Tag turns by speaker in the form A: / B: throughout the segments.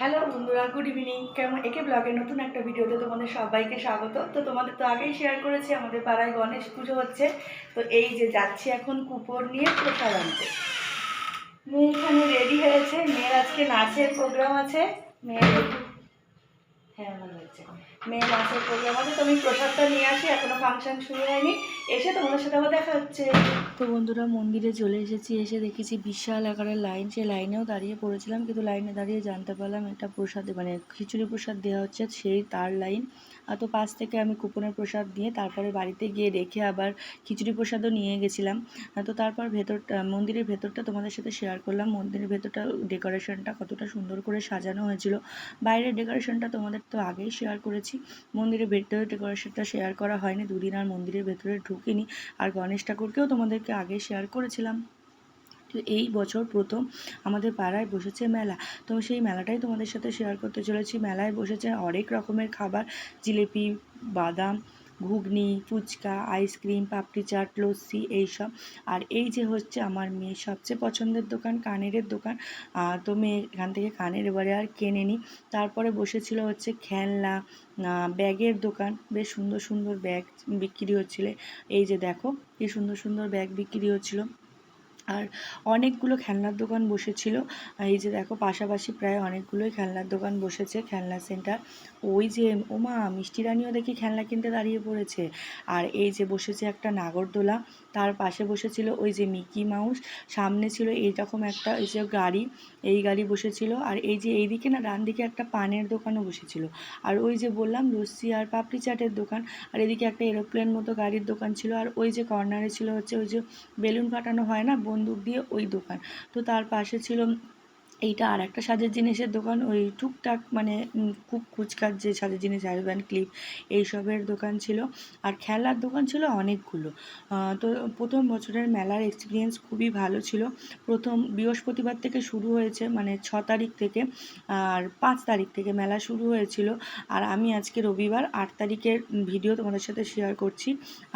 A: Hello বন্ধুরা, good evening. কেমন একে ব্লগের নতুন একটা ভিডিওতে তোমাদের সবাইকে স্বাগত। তো তোমাদের তো আগেই শেয়ার করেছি, আমাদের পাড়ায় গণেশ পুজো হচ্ছে। তো এই যে যাচ্ছি এখন কুপোর নিয়ে প্রসাদ আনতে। মেয়ে এখানে রেডি হয়েছে। মেয়ের আজকে নাচের প্রোগ্রাম আছে। মেয়ের ভালো হচ্ছে মেয়ে প্রোগ্রাম আছে, তো আমি প্রসাদটা নিয়ে আসি ফাংশন শুরু হয়নি। এসে তোমাদের সাথে আবার দেখা হচ্ছে। তো বন্ধুরা, মন্দিরে চলে এসেছি, এসে দেখেছি বিশাল আকারের লাইন সেই লাইনেও দাঁড়িয়ে পড়েছিলাম, কিন্তু লাইনে দাঁড়িয়ে জানতে পারলাম এটা প্রসাদ মানে খিচুড়ি প্রসাদ দেওয়া হচ্ছে, সেই তার লাইন তো পাশ থেকে আমি কুপনের প্রসাদ দিয়ে তারপরে বাড়িতে গিয়ে রেখে আবার খিচুড়ি প্রসাদও নিয়ে গেছিলাম। তো তারপর ভেতরটা মন্দিরের ভেতরটা তোমাদের সাথে শেয়ার করলাম। মন্দিরের ভেতরটা ডেকোরেশনটা কতটা সুন্দর করে সাজানো হয়েছিল। বাইরের ডেকোরেশনটা তোমাদের তো আগেই শেয়ার করেছি। মন্দিরের ভেতরে ডেকোরেশনটা শেয়ার করা হয়নি। দুদিন আর মন্দিরের ভেতরে ঢুকিনি। আর গণেশ ঠাকুরকেও তোমাদেরকে আগে শেয়ার করেছিলাম। তো এই বছর প্রথম আমাদের পাড়ায় বসেছে মেলা। তো সেই মেলাটাই তোমাদের সাথে শেয়ার করতে চলেছি। মেলায় বসেছে অনেক রকমের খাবার। জিলিপি, বাদাম, ঘুগনি, ফুচকা, আইসক্রিম, পাপড়ি চাট, লস্যি এইসব। আর এই যে হচ্ছে আমার মেয়ের সবচেয়ে পছন্দের দোকান কানেরের দোকান। তো মেয়ে এখান থেকে কানের এবারে আর কেনে নি। তারপরে বসেছিল হচ্ছে খেলনা ব্যাগের দোকান। বেশ সুন্দর সুন্দর ব্যাগ বিক্রি হচ্ছিল। এই যে দেখো, কি সুন্দর সুন্দর ব্যাগ বিক্রি হচ্ছিল। আর অনেকগুলো খেলনার দোকান বসেছিল। এই যে দেখো, পাশাপাশি প্রায় অনেকগুলোই খেলনার দোকান বসেছে, খেলনা সেন্টার ওই যে ওমা মিষ্টি রানিও দেখি খেলনা কিনতে দাঁড়িয়ে পড়েছে। আর এই যে বসেছে একটা নাগরদোলা। তার পাশে বসেছিল ওই যে মিকি মাউস। সামনে ছিল এইরকম একটা এই যে গাড়ি, এই গাড়ি বসেছিল। আর এই যে এইদিকে না ডান দিকে একটা পানের দোকানও বসেছিল। আর ওই যে বললাম, লস্যি আর পাপড়ি চাটের দোকান। আর এদিকে একটা এরোপ্লেন মতো গাড়ির দোকান ছিল। আর ওই যে কর্নারে ছিল হচ্ছে ওই যে বেলুন ফাটানো হয় না, বন্দুক দিয়ে ওই দোকান। তো তার পাশে ছিল এইটা আর একটা সাজের জিনিসের দোকান, ওই টুকটাক মানে খুব কুচকার যে সাজের জিনিস হ্যান্ড ক্লিপ এইসবের দোকান ছিল। আর খেলার দোকান ছিল অনেকগুলো। তো প্রথম বছরের মেলার এক্সপিরিয়েন্স খুবই ভালো ছিল। প্রথম বৃহস্পতিবার থেকে শুরু হয়েছে মানে ছ তারিখ থেকে, আর পাঁচ তারিখ থেকে মেলা শুরু হয়েছিল। আর আমি আজকে রবিবার, আট তারিখের ভিডিও তোমাদের সাথে শেয়ার করছি।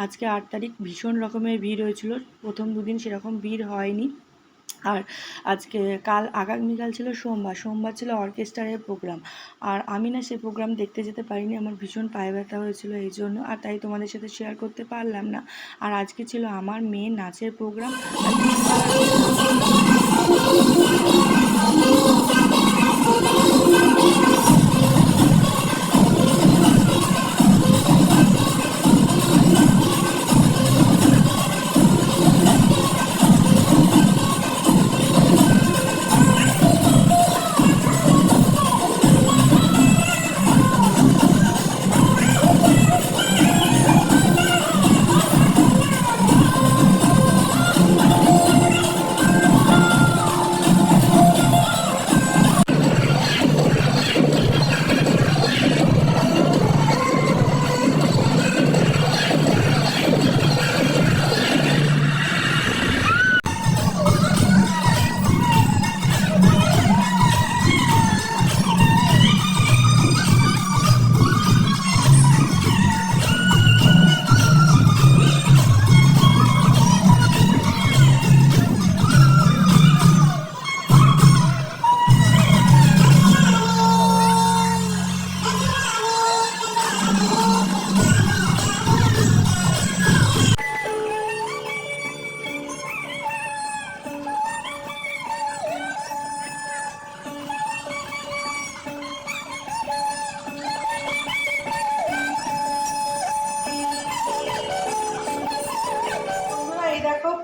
A: আজকে আট তারিখ ভীষণ রকমের ভিড় হয়েছিল। প্রথম দুদিন সেরকম ভিড় হয়নি। আর আজকে কাল আগামীকাল ছিল সোমবার সোমবার ছিল অর্কেস্ট্রারের প্রোগ্রাম। আর আমি না সে প্রোগ্রাম দেখতে যেতে পারিনি, আমার ভীষণ পায়ে ব্যথা হয়েছিল এই জন্য, আর তাই তোমাদের সাথে শেয়ার করতে পারলাম না। আর আজকে ছিল আমার মেয়ে নাচের প্রোগ্রাম।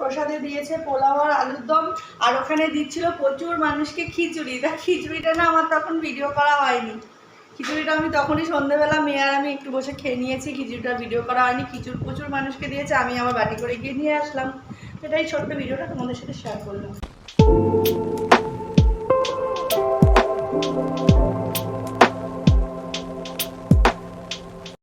A: প্রসাদে দিয়েছে পোলাও আর আলুর দম, আর ওখানে দিচ্ছিল প্রচুর মানুষকে খিচুড়ি। তা খিচুড়িটা না আমার তখন ভিডিও করা হয়নি। খিচুড়িটা আমি তখনই সন্ধ্যেবেলা মেয়ে আর আমি একটু বসে খেয়ে নিয়েছি, খিচুড়িটা ভিডিও করা হয়নি। খিচুড়ি প্রচুর মানুষকে দিয়েছে, আমি আমার বাড়ি করে গিয়ে নিয়ে আসলাম। সেটাই ছোট্ট ভিডিওটা তোমাদের সাথে শেয়ার করলাম।